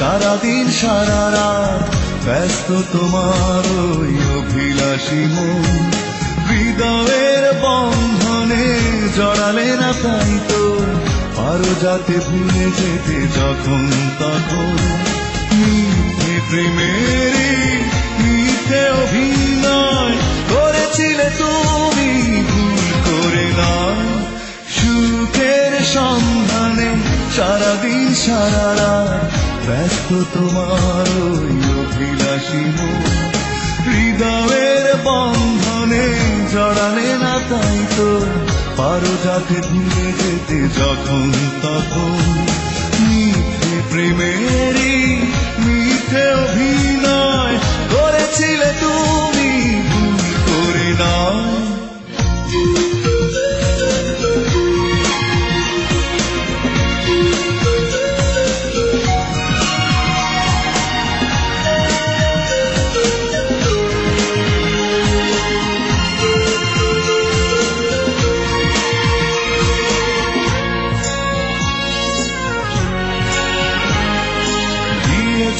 সারাদিন, সারা রাত ব্যস্ত তোমার ওই অভিলাষী মন। হৃদয়ের বন্ধনে জড়ালে না তাই তো, আরও যাতে ভুলে যেতে যখন তখন। প্রেমের মিথ্যে অভিনয় করেছিলে তুমি, ভুল করে না সুখের সন্ধানে সারাদিন, সারা রাত ব্যস্ত তোমার অভিলাষী হৃদয়ের বন্ধনে জড়ালে না তাই তো, পারো যাতে ভুলে যেতে যখন তখন। মিথ্যে প্রেমেরই মিথ্যে অভিনয়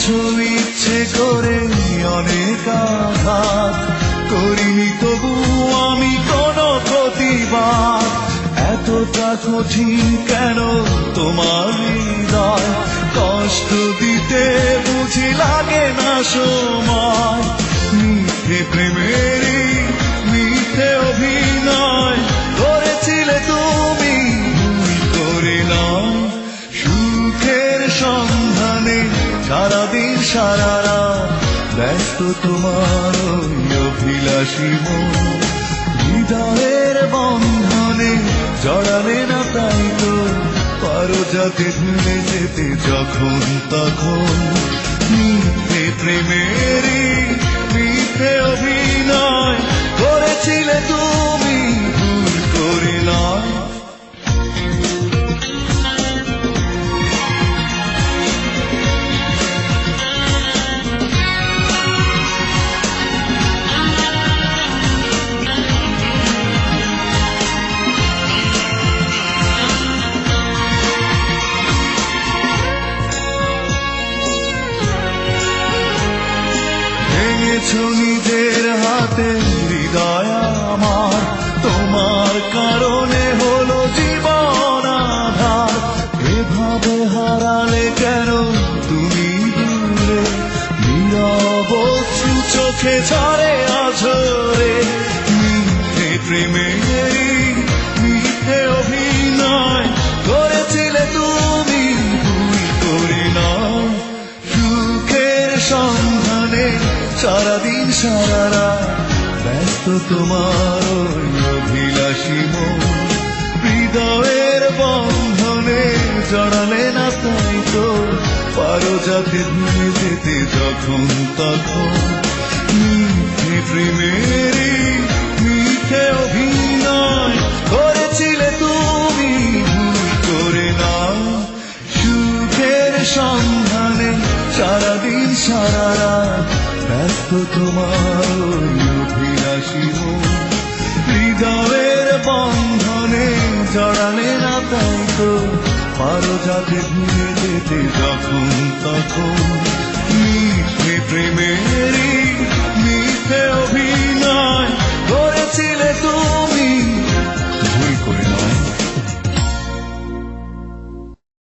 দিয়েছ ইচ্ছে করে অনেক আঘাত করিনি তবু আমি কোনো প্রতিবাদ। এতটা কঠিন কেন তোমার হৃদয়? কষ্ট দিতে বুঝি লাগে না সময়। মিথ্যে প্রেমেরই ব্যস্ত তোমার অভিলাষী মন। হৃদয়ের বন্ধনে জড়ালে না তাই তো, পারো যাতে ভুলে যেতে যখন তখন। মিথ্যে প্রেমেরই, মিথ্যে অভিনয় করেছিলে তুমি। ভেঙেছ নিজের হাতে, হৃদয় আমার। তোমার কারণে হলো জীবন আধার। এভাবে হারালে কেন তুমি দূরে নীরব চোখে ঝরে আঝরে। মিথ্যে সারাদিন সারারা ব্যস্ত তোমার অভিলাষী মন। হৃদয়ের বন্ধনে জড়ালে না তাই তো পারো যাতে ভুলে যেতে যখন তখন। মিথ্যে প্রেমেরই মিথ্যে অভিনয় করেছিলে তুমি ভুল করে না। সুখের সন্ধানে সারাদিন সারা রাত ব্যস্ত তোমার অভিলাষী হৃদয়ের বন্ধনে জড়ালে না তাই তো, পারো যাতে ভুলে যেতে যখন তখন। মিঠে প্রেমেরই